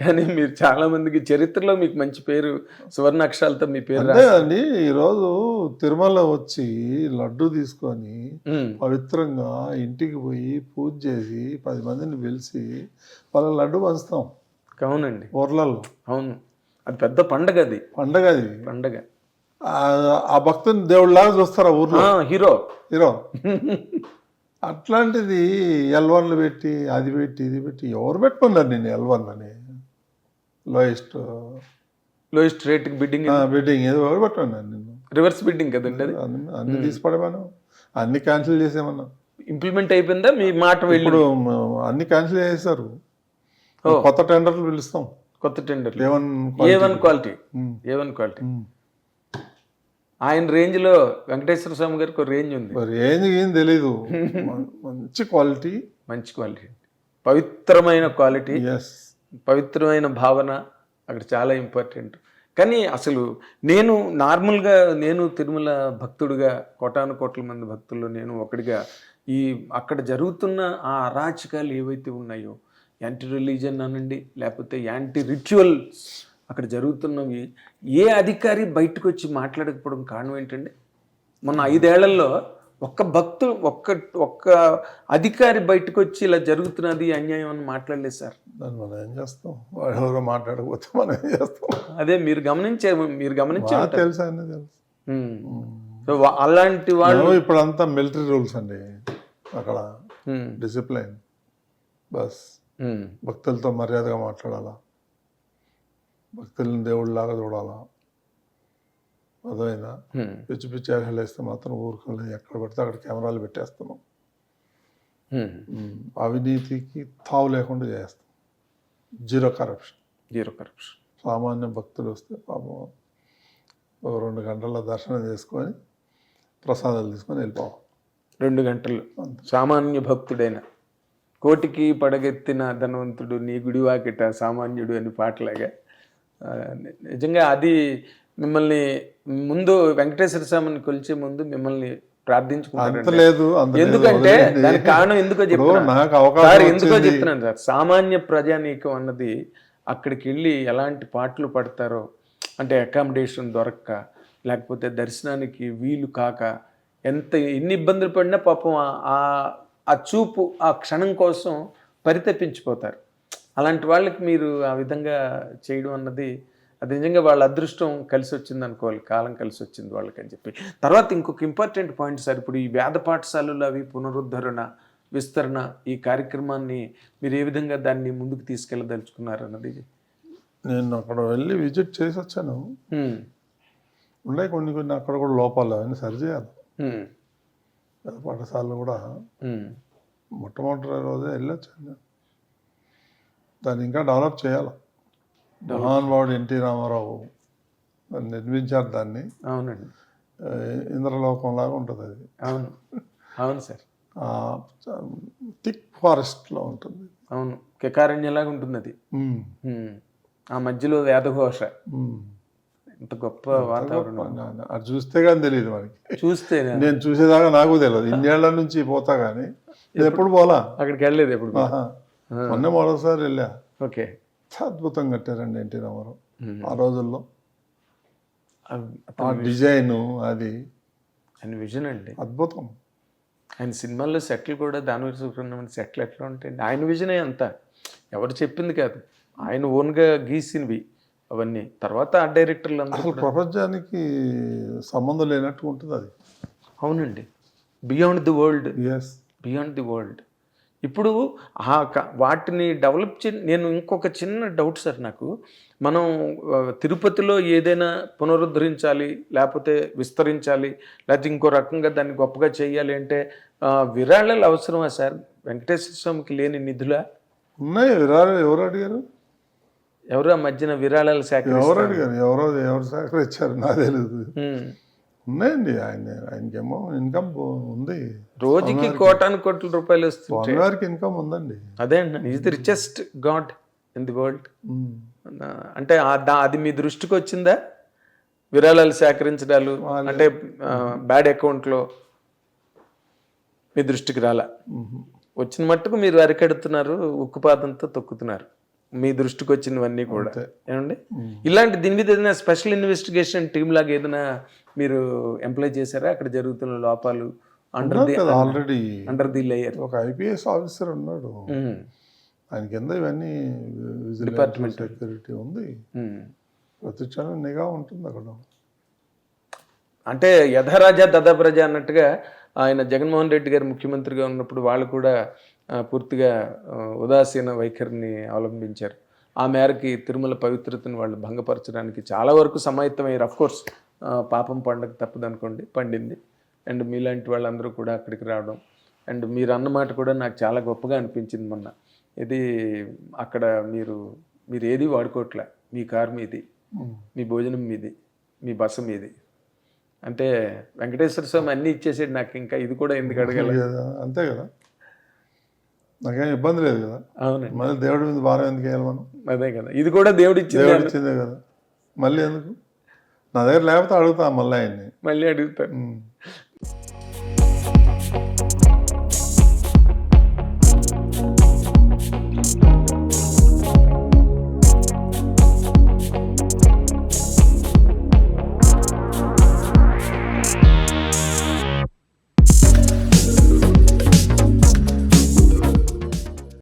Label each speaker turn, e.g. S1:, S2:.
S1: కానీ మీరు చాలా మందికి చరిత్రలో మీకు మంచి పేరు సువర్ణ అక్షరాలతో మీ పేరు
S2: అంతే అండి ఈరోజు తిరుమల వచ్చి లడ్డు తీసుకొని పవిత్రంగా ఇంటికి పోయి పూజ చేసి పది మందిని పిలిచి వాళ్ళ లడ్డు పంచుతాం.
S1: అవునండి.
S2: ఊర్లలో.
S1: అవును. అది పెద్ద పండగ అది.
S2: పండగ అది.
S1: పండగ.
S2: ఆ- భక్తుని దేవుళ్ళలాగా చూస్తారు ఆ ఊర్లో.
S1: హీరో.
S2: హీరో. అట్లాంటిది ఎల్వన్లు పెట్టి అది పెట్టి ఇది పెట్టి ఎవరు పెట్టుకున్నారు నేను ఎల్వన్ అని? Lowest
S1: lowest rate bidding
S2: bidding ఏదో ఎవరు పెట్టుకున్నారు నిన్ను
S1: రివర్స్ బిడ్డింగ్ కదండి అది?
S2: అన్ని అన్ని తీసి పడేమను అన్ని క్యాన్సిల్ చేసేమన్నా.
S1: ఇంప్లిమెంట్ అయిపోయిందా? మీ మాట వెళ్ళి
S2: ఇప్పుడు అన్ని క్యాన్సిల్
S1: ఓ.
S2: కొత్త టెండర్లు పిలుస్తాం.
S1: కొత్త tender
S2: A one
S1: A one quality
S2: um.
S1: A one quality. ఆయన రేంజ్లో వెంకటేశ్వర స్వామి గారికి ఒక రేంజ్ ఉంది.
S2: ఏంది ఏం తెలీదు. మంచి క్వాలిటీ
S1: మంచి క్వాలిటీ పవిత్రమైన క్వాలిటీ
S2: ఎస్
S1: పవిత్రమైన భావన అక్కడ చాలా ఇంపార్టెంట్. కానీ అసలు నేను నార్మల్గా నేను తిరుమల భక్తుడిగా కోటాను కోట్ల మంది భక్తుల్లో నేను ఒకటిగా ఈ అక్కడ జరుగుతున్న ఆ అరాచకాలు ఏవైతే ఉన్నాయో యాంటీ రిలీజన్ అనండి లేకపోతే యాంటీ రిచువల్స్ అక్కడ జరుగుతున్నవి ఏ అధికారి బయటకు వచ్చి మాట్లాడకపోవడం కారణం ఏంటండి మొన్న ఐదేళ్ళలో ఒక్క భక్తుడు ఒక్క ఒక్క అధికారి బయటకు వచ్చి ఇలా జరుగుతున్నది అన్యాయం అని మాట్లాడలేదు సార్.
S2: దాన్ని మనం ఏం చేస్తాం? వాడు ఎవరో మాట్లాడకపోతే మనం ఏం చేస్తాం?
S1: అదే మీరు గమనించే మీరు గమనించే ఉంటారు.
S2: తెలుసు అన్నీ తెలుసు.
S1: సో వా- అలాంటి వాళ్ళు
S2: మేము ఇప్పుడంతా మిలిటరీ రూల్స్ అండి. అక్కడ
S1: ఉమ్,
S2: డిసిప్లైన్. బస్.
S1: ఉమ్,
S2: భక్తులతో మర్యాదగా మాట్లాడాలా? భక్తుల్ని దేవుళ్ళలాగా చూడాలా? అదైనా పిచ్చి పిచ్చి వేషాలు వేస్తే మాత్రం ఊరుకోలేదు ఎక్కడ పడితే అక్కడ కెమెరాలు పెట్టేస్తున్నాం. అవినీతికి తావు లేకుండా చేస్తాం. Zero corruption.
S1: Zero corruption.
S2: సామాన్య భక్తులు వస్తే పాపం రెండు గంటల దర్శనం చేసుకొని ప్రసాదాలు తీసుకొని వెళ్ళిపోవాలి.
S1: రెండు గంటలు. సామాన్య భక్తుడైన కోటికి పడగెత్తిన ధనవంతుడు నీ గుడి వాకిట సామాన్యుడు అని పాటలాగా నిజంగా అది మిమ్మల్ని ముందు వెంకటేశ్వర స్వామిని కొలిచే ముందు మిమ్మల్ని
S2: లేదు,
S1: ఎందుకంటే. దానికి కారణం ఎందుకో
S2: ఇప్పుడు
S1: చెప్తున్నా
S2: నాకు అవకాశం
S1: సార్ ఎందుకో. చెప్తున్నాను సార్ సామాన్య ప్రజానీకం అన్నది అక్కడికి వెళ్ళి ఎలాంటి పాటలు పడతారో అంటే అకామిడేషన్ దొరక్క లేకపోతే దర్శనానికి వీలు కాక ఎంత ఎన్ని ఇబ్బందులు పడినా పాపం ఆ- ఆ ఆ చూపు ఆ క్షణం కోసం పరితపించిపోతారు అలాంటి వాళ్ళకి మీరు ఆ విధంగా చేయడం అన్నది అది నిజంగా వాళ్ళ అదృష్టం కలిసి వచ్చింది అనుకోవాలి కాలం కలిసి వచ్చింది వాళ్ళకి అని చెప్పి తర్వాత ఇంకొక ఇంపార్టెంట్ పాయింట్ సార్ ఇప్పుడు ఈ వేద పాఠశాలలు అవి పునరుద్ధరణ విస్తరణ ఈ కార్యక్రమాన్ని మీరు ఏ విధంగా దాన్ని ముందుకు తీసుకెళ్ళదలుచుకున్నారు అన్నది
S2: నేను అక్కడ వెళ్ళి విజిట్ చేసి వచ్చాను. ఉన్నాయి కొన్ని కొన్ని అక్కడ కూడా లోపాలు అవన్నీ సరిచేయాలి. పెద్ద పాఠశాలలు కూడా. మొట్టమొదటి రోజే వెళ్ళొచ్చాను దాన్ని ఇంకా డెవలప్ చేయాలి మహానుభావుడు ఎన్టీ రామారావు నిర్మించారు దాన్ని.
S1: అవునండి.
S2: ఇంద్రలోకంలాగా ఉంటుంది అది.
S1: అవును. అవును సార్.
S2: థిక్ ఫారెస్ట్లో ఉంటుంది.
S1: అవును. కెకారణ్యలాగా ఉంటుంది అది. ఆ మధ్యలో వేదఘోష. ఎంత గొప్ప వాతావరణం.
S2: అది చూస్తే కానీ తెలియదు మనకి.
S1: చూస్తే
S2: నేను చూసేదాకా నాకు తెలియదు. ఇన్నేళ్ళ నుంచి పోతా కానీ ఎప్పుడు పోలా?
S1: అక్కడికి వెళ్ళలేదు ఎప్పుడు.
S2: మొన్నే మరోసారి వెళ్ళా.
S1: ఓకే.
S2: ఎంత అద్భుతం కట్టారండి ఎన్టీ రామారావు. ఆ రోజుల్లో. ఆ డిజైన్ అది.
S1: ఆయన విజన్ అండి.
S2: అద్భుతం.
S1: ఆయన సినిమాల్లో సెట్లు కూడా దానివల్ల సుబ్రహ్మణ్యం సెట్లు ఎట్లా ఉంటాయండి? ఆయన విజనే అంతా. ఎవరు చెప్పింది కాదు. ఆయన ఓన్గా గీసినవి అవన్నీ. తర్వాత ఆ డైరెక్టర్లు అందరూ
S2: అసలు ప్రపంచానికి సంబంధం లేనట్టు ఉంటుంది అది.
S1: అవునండి. Beyond the world.
S2: Yes
S1: beyond the world. ఇప్పుడు ఆ క- వాటిని డెవలప్ చే నేను ఇంకొక చిన్న డౌట్ సార్ నాకు. మనం తిరుపతిలో ఏదైనా పునరుద్ధరించాలి లేకపోతే విస్తరించాలి లేకపోతే ఇంకో రకంగా దాన్ని గొప్పగా చేయాలి అంటే విరాళాలు అవసరమా సార్? వెంకటేశ్వర స్వామికి లేని నిధులా?
S2: ఉన్నాయి ఎవరు ఎవరు అడిగారు?
S1: ఎవరు ఆ మధ్యన విరాళాలు సేకరి
S2: ఎవరు అడిగారు? ఎవరో ఎవరు సహకరించారు నాకు తెలియదు. ఉన్నాయండి ఆయన ఆయనకేమో ఇన్కమ్ ఉంది.
S1: రోజుకి కోటాను కోట్ల రూపాయలు వస్తుంది
S2: స్వామివారికి ఇన్కమ్ ఉందండి.
S1: అదే అండి is the richest god in the world. అంటే అది మీ దృష్టికి వచ్చిందా? విరాళాలు సేకరించడాలు అంటే బ్యాడ్ అకౌంట్లో మీ దృష్టికి రాలా. వచ్చిన మట్టుకు మీరు అరికెడుతున్నారు ఉక్కుపాదంతో తొక్కుతున్నారు. మీ దృష్టికి వచ్చినవన్నీ కూడా. ఏమండి? ఇలాంటి దీని మీద ఏదైనా స్పెషల్ ఇన్వెస్టిగేషన్ టీమ్ లాగా ఏదైనా మీరు ఎంప్లాయ్ చేశారా? అక్కడ జరుగుతున్న లోపాలు under the
S2: already
S1: under the layer
S2: ఒక ఐపీఎస్ ఆఫీసర్ ఉన్నాడు. ఆయన కింద ఇవన్నీ
S1: Department.
S2: సెక్యూరిటీ ఉంది. ప్రతి క్షణం నిఘా ఉంటుంది అక్కడ.
S1: అంటే యథరాజా దదా ప్రజ అన్నట్టుగా ఆయన జగన్మోహన్ రెడ్డి గారు ముఖ్యమంత్రిగా ఉన్నప్పుడు వాళ్ళు కూడా పూర్తిగా ఉదాసీన వైఖరిని అవలంబించారు. ఆ మేరకి తిరుమల పవిత్రతను వాళ్ళు భంగపరచడానికి చాలా వరకు సమాయత్తమయ్యారు అఫ్ కోర్స్ పాపం పండగ తప్పదు అనుకోండి పండింది. అండ్ మీలాంటి వాళ్ళందరూ కూడా అక్కడికి రావడం. అండ్ మీరు అన్నమాట కూడా నాకు చాలా గొప్పగా అనిపించింది మొన్న. ఇది అక్కడ మీరు మీరు ఏది వాడుకోవట్లే మీ కారు మీది మీ భోజనం మీది మీ బస మీది. అంటే వెంకటేశ్వర స్వామి అన్నీ ఇచ్చేసాడు నాకు ఇంకా ఇది కూడా ఎందుకు అడగాలి?
S2: అంతే కదా. నాకేం ఇబ్బంది లేదు కదా.
S1: అవునండి
S2: మళ్ళీ దేవుడి మీద భారం ఎందుకు వేయాలి మనం?
S1: అదే కదా. ఇది కూడా దేవుడు ఇచ్చింది
S2: దేవుడు ఇచ్చిందే కదా. మళ్ళీ ఎందుకు? నా దగ్గర లేకపోతే అడుగుతా మళ్ళీ ఆయన్ని
S1: మళ్ళీ అడుగుతాను.